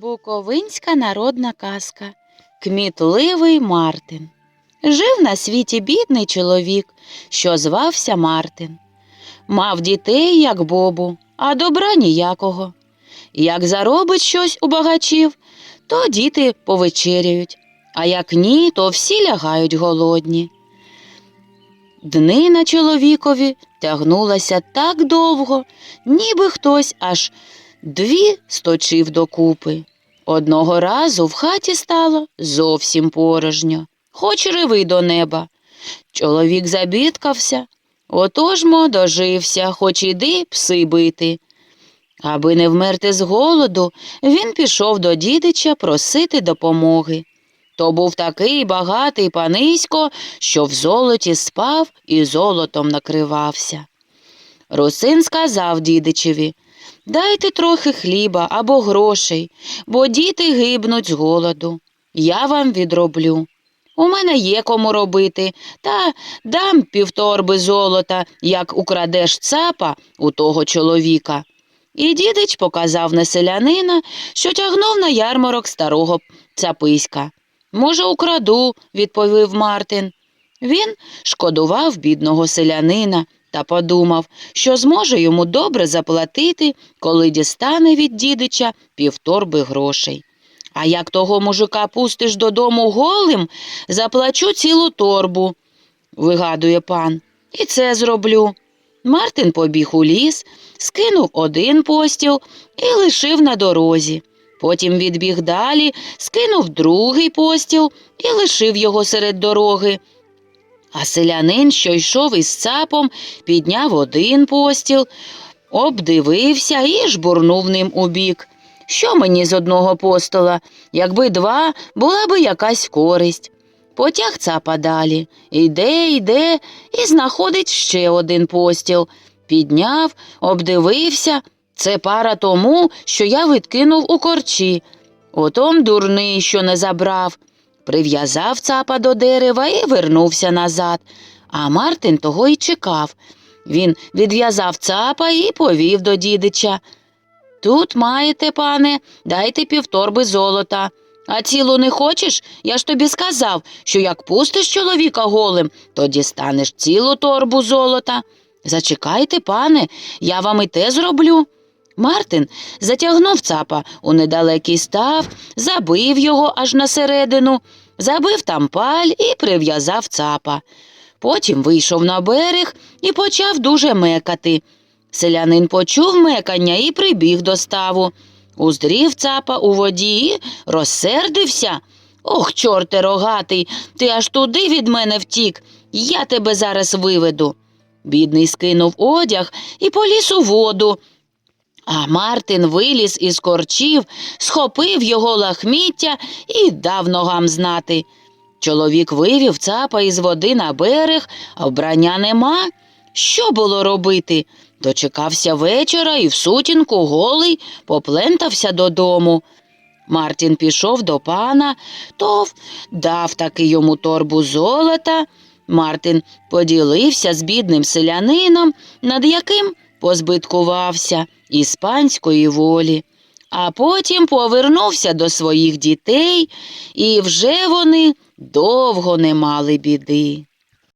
Буковинська народна казка Кмітливий Мартин. Жив на світі бідний чоловік, що звався Мартин. Мав дітей, як бобу, а добра ніякого. Як заробить щось у багачів, то діти повечеряють, а як ні, то всі лягають голодні. Дни на чоловікові тягнулася так довго, ніби хтось аж дві сточив докупи. Одного разу в хаті стало зовсім порожньо, хоч реви до неба. Чоловік забідкався, отож мо дожився, хоч іди пси бити. Аби не вмерти з голоду, він пішов до дідича просити допомоги. То був такий багатий панисько, що в золоті спав і золотом накривався. Русин сказав дідичеві Дайте трохи хліба або грошей, бо діти гибнуть з голоду. Я вам відроблю. У мене є кому робити, та дам півторби золота, як украдеш цапа у того чоловіка. І дідич показав на селянина, що тягнув на ярмарок старого цаписька. Може, украду, відповів Мартин. Він шкодував бідного селянина та подумав, що зможе йому добре заплатити, коли дістане від дідича півторби грошей. А як того мужика пустиш додому голим, заплачу цілу торбу, вигадує пан. І це зроблю. Мартин побіг у ліс, скинув один постіл і лишив на дорозі. Потім відбіг далі, скинув другий постіл і лишив його серед дороги. А селянин, що йшов із цапом, підняв один постіл, обдивився і жбурнув ним у бік. Що мені з одного постола? Якби два, була би якась користь. Потяг цапа далі, йде, йде і знаходить ще один постіл. Підняв, обдивився. Це пара тому, що я відкинув у корчі. Отом дурний, що не забрав. Прив'язав цапа до дерева і вернувся назад. А Мартин того й чекав. Він відв'язав цапа і повів до дідича. Тут маєте, пане, дайте півторби золота. А цілу не хочеш? Я ж тобі сказав, що як пустиш чоловіка голим, то дістанеш цілу торбу золота. Зачекайте, пане, я вам і те зроблю. Мартин затягнув цапа у недалекий став, забив його аж на середину, забив там паль і прив'язав цапа. Потім вийшов на берег і почав дуже мекати. Селянин почув мекання і прибіг до ставу. Уздрів цапа у воді і розсердився. Ох, чорте рогатий, ти аж туди від мене втік. Я тебе зараз виведу. Бідний скинув одяг і поліз у воду. А Мартин виліз із корчів, схопив його лахміття і дав ногам знати. Чоловік вивів цапа із води на берег, а вбрання нема. Що було робити? Дочекався вечора і в сутінку голий поплентався додому. Мартін пішов до пана, то дав таки йому торбу золота. Мартин поділився з бідним селянином, над яким позбиткувався із панської волі, а потім повернувся до своїх дітей, і вже вони довго не мали біди.